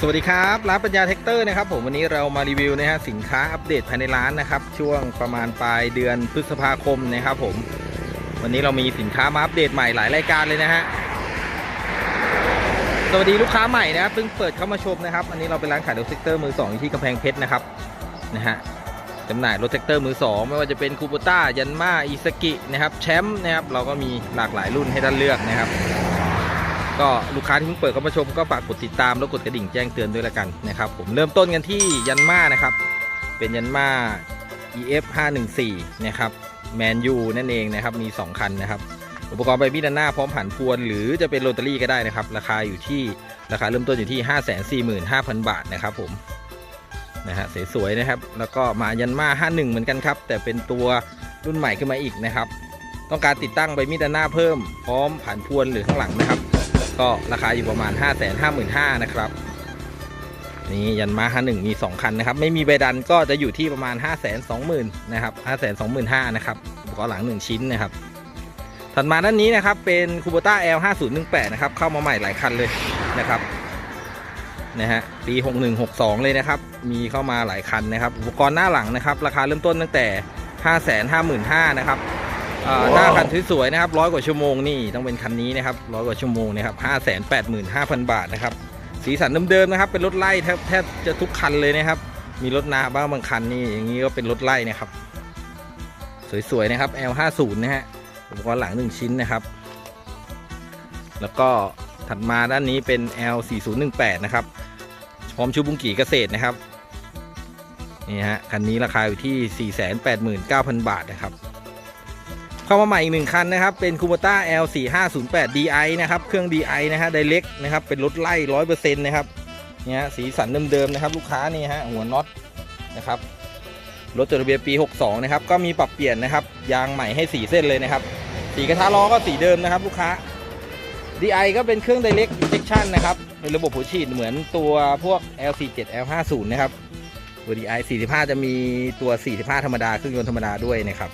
สวัสดีครับร้านปัญญาเทคเตอร์นะครับผมวันนี้เรามารีวิวนะฮะสินค้าอัปเดตภายในร้านนะครับ ช่วงประมาณปลายเดือนพฤษภาคมนะครับผม วันนี้เรามีสินค้ามาอัปเดตใหม่หลายรายการเลยนะฮะสวัสดีลูกค้าใหม่นะครับเพิ่งเปิดเข้ามาชมนะครับ อันนี้เราเป็นร้านขายรถเทคเตอร์มือสองอยู่ที่กำแพงเพชรนะครับนะฮะจำหน่ายรถเทคเตอร์มือสองไม่ว่าจะเป็นคูโบต้ายันมาอิสกินะครับแชมป์นะครับเราก็มีหลากหลายรุ่นให้ท่านเลือกนะครับ ก็ลูกค้าที่เพิ่งเปิดเข้ามาชมก็ฝากกดติดตามแล้วกดกระดิ่งแจ้งเตือนด้วยละกันนะครับผมเริ่มต้นกันที่ยันมานะครับ เป็นยันมา EF 514นะครับแมนยูนั่นเองนะครับมี 2 คันนะครับ อุปกรณ์ใบมีดด้านหน้าพร้อมผันพวน หรือจะเป็นโรตารี่ก็ได้นะครับ ราคาอยู่ที่ราคาเริ่มต้นอยู่ที่ 545,000 บาทนะครับผมนะฮะสวยๆนะครับ แล้วก็มายันมา 51 เหมือนกันครับ แต่เป็นตัวรุ่นใหม่ขึ้นมาอีกนะครับ ต้องการติดตั้งใบมีดด้านหน้าเพิ่มพร้อมผันพวนหรือข้างหลังนะครับ ก็ราคาอยู่ประมาณ 5 5 5 0 0 0นะครับนี่ยันมา51มี 2 คันนะครับ ไม่มีใบดันก็จะอยู่ที่ประมาณ 5 2 0 0 0 0นะครับ5 2 5 0 0 0นะครับอุปกรณ์หลัง 1 ชิ้นนะครับถัดมาด้านนี้นะครับเป็นคูโบต้า L 5018นะครับเข้ามาใหม่หลายคันเลยนะครับนะฮะปี 61 62 เลยนะครับ มีเข้ามาหลายคันนะครับ อุปกรณ์หน้าหลังนะครับ ราคาเริ่มต้นตั้งแต่ 5 5 5 5 0 0นะครับ หน้าคันสวยๆนะครับร้อยกว่าชั่วโมงนี่ต้องเป็นคันนี้นะครับร้อยกว่าชั่วโมงนะครับห้าแสนแปดหมื่นห้าพันบาทนะครับสีสันเดิมๆนะครับ เป็นรถไล่แทบแทบจะทุกคันเลยนะครับ มีรถนาบ้างบางคันนี่อย่างนี้ก็เป็นรถไล่นะครับ สวยๆนะครับ L50 นะฮะอุปกรณ์หลังหนึ่งชิ้นนะครับ แล้วก็ถัดมาด้านนี้เป็น L4018 นะครับพร้อมชูบุงกีเกษตรนะครับนี่ฮะคันนี้ราคาอยู่ที่ 489,000 บาทนะครับ เข้ามาใหม่อีกหนึ่งคันนะครับ เป็น Kubota L4508 DI นะครับ เครื่อง DI นะฮะ Direct นะครับ เป็นรถไล่ร้อยเปอร์เซ็นต์นะครับ เนี่ยสีสันเดิมๆนะครับ ลูกค้านี่ฮะ หัวน็อตนะครับ รถจดทะเบียนปี 62 นะครับ ก็มีปรับเปลี่ยนนะครับ ยางใหม่ให้ 4 เส้นเลยนะครับ สีกระทะล้อก็สีเดิมนะครับ ลูกค้า DI ก็เป็นเครื่อง Direct Injection นะครับ เป็นระบบหัวฉีดเหมือนตัวพวก L47 L50 นะครับตัว DI 45 จะมีตัว 45 ธรรมดาเครื่องยนต์ธรรมดาด้วยนะครับ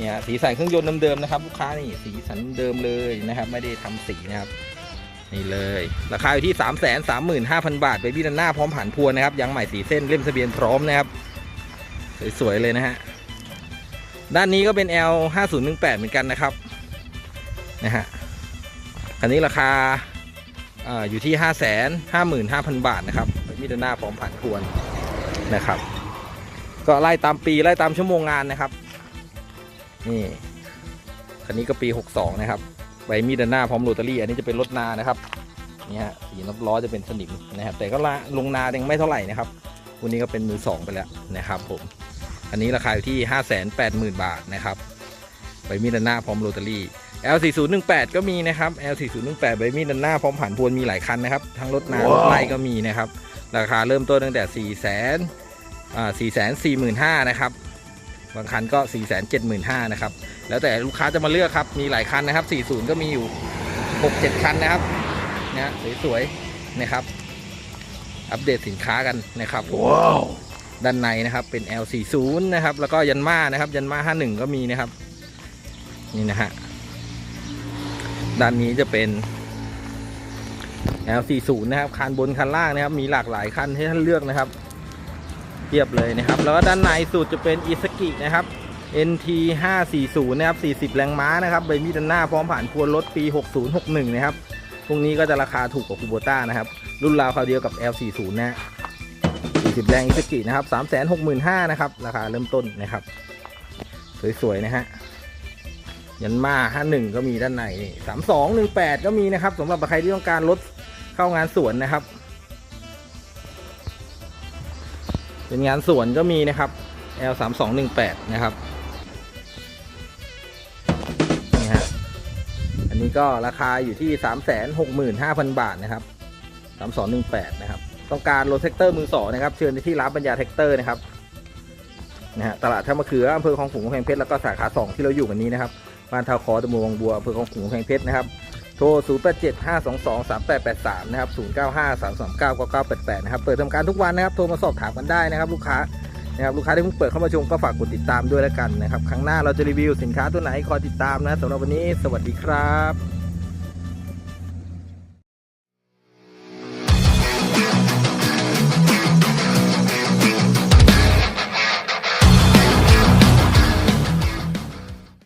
เนี่ยสีสันเครื่องยนต์เดิมๆนะครับลูกค้านี่สีสันเดิมเลยนะครับ ไม่ได้ทำสีนะครับ นี่เลย ราคาอยู่ที่ 3 3 5 0 0 0 บาทเบบี้ดันหน้าพร้อมผ่านพวนนะครับยางใหม่สีเส้นเล่มทะเบียนพร้อมนะครับ สวยๆเลยนะฮะด้านนี้ก็เป็น L 5 0 1 8เหมือนกันนะครับนะฮะคันนี้ราคาออยู่ที่ 5 5 5 0 0 0 บาทนะครับเบบี้ดันหน้าพร้อมผ่านพวนนะครับ ก็ไล่ตามปีไล่ตามชั่วโมงงานนะครับ นี่คันนี้ก็ปี 62 นะครับใบมีดด้านหน้าพร้อมโรตารี่ อันนี้จะเป็นรถนานะครับนี่ฮะสีน็อตล้อจะเป็นสนิมนะครับ แต่ก็ละลงนายังไม่เท่าไหร่นะครับวันนี้ก็เป็นมือสองไปแล้วนะครับผมอันนี้ราคาอยู่ที่ 580,000 บาทนะครับใบมีดด้านหน้าพร้อมโรตารี่ L4018 ก็มีนะครับ L4018 ใบมีดด้านหน้าพร้อมผ่านพวนมีหลายคันนะครับ ทั้งรถนารถไล่ก็มีนะครับ ราคาเริ่มต้นตั้งแต่ 4 0 0 0 0 0อ่า4 4 5 0 0 0นะครับ บางคันก็ 4 7 5 0 0 0นะครับ แล้วแต่ลูกค้าจะมาเลือกครับ มีหลายคันนะครับ 40 ก็มีอยู่ 6 7 คันนะครับนะสวยๆนะครับ อัปเดตสินค้ากันนะครับผมด้านในนะครับเป็น L40 นะครับ แล้วก็ยันมานะครับ ยันมา 51 ก็มีนะครับ นี่นะฮะ ด้านนี้จะเป็น L40 นะครับ คันบนคันล่างนะครับ มีหลากหลายคันให้ท่านเลือกนะครับ เทียบเลยนะครับ แล้วก็ด้านในสุดจะเป็นอิสกินะครับ NT 540นะครับ40 แรงม้านะครับ ใบมีดด้านหน้าพร้อมผ่านพวนรถปี 6061 นะครับพวกนี้ก็จะราคาถูกกว่าคูโบต้านะครับ รุ่นราวคราวเดียวกับ L40 นะ 40 แรงอิสกินะครับ365,000นะครับ ราคาเริ่มต้นนะครับ สวย ๆ นะฮะ ยันมา 51 ก็มีด้านในนี่3218 ก็มีนะครับสำหรับใครที่ต้องการรถเข้างานสวนนะครับ เป็นงานสวนก็มีนะครับ L 3 2 1 8นะครับนี่ฮะอันนี้ก็ราคาอยู่ที่ 3 6 5 0 0 0 บาทนะครับ 3 2 1 8 นะครับ ต้องการรถแท็กเตอร์มือสองนะครับ เชิญที่ร้านปัญญาแท็กเตอร์นะครับนะฮะตลาดท่ามะเขืออำเภอคลองขุงกำแพงเพชรแล้วก็สาขา 2 ที่เราอยู่กันนี้นะครับบ้านท่าคอตะมวงบัวอำเภอคลองขุงกำแพงเพชรนะครับ โทร 0 8 7 5 2 2 3 8 8 3 นะครับ 0 9 5 3 3 9 9 9 8 8 นะครับ เปิดทำการทุกวันนะครับ โทรมาสอบถามกันได้นะครับ ลูกค้า นะครับ ลูกค้าที่เพิ่งเปิดเข้ามาชมก็ฝากกดติดตามด้วยแล้วกันนะครับ ครั้งหน้าเราจะรีวิวสินค้าตัวไหนคอยติดตามนะสำหรับวันนี้ สวัสดีครับ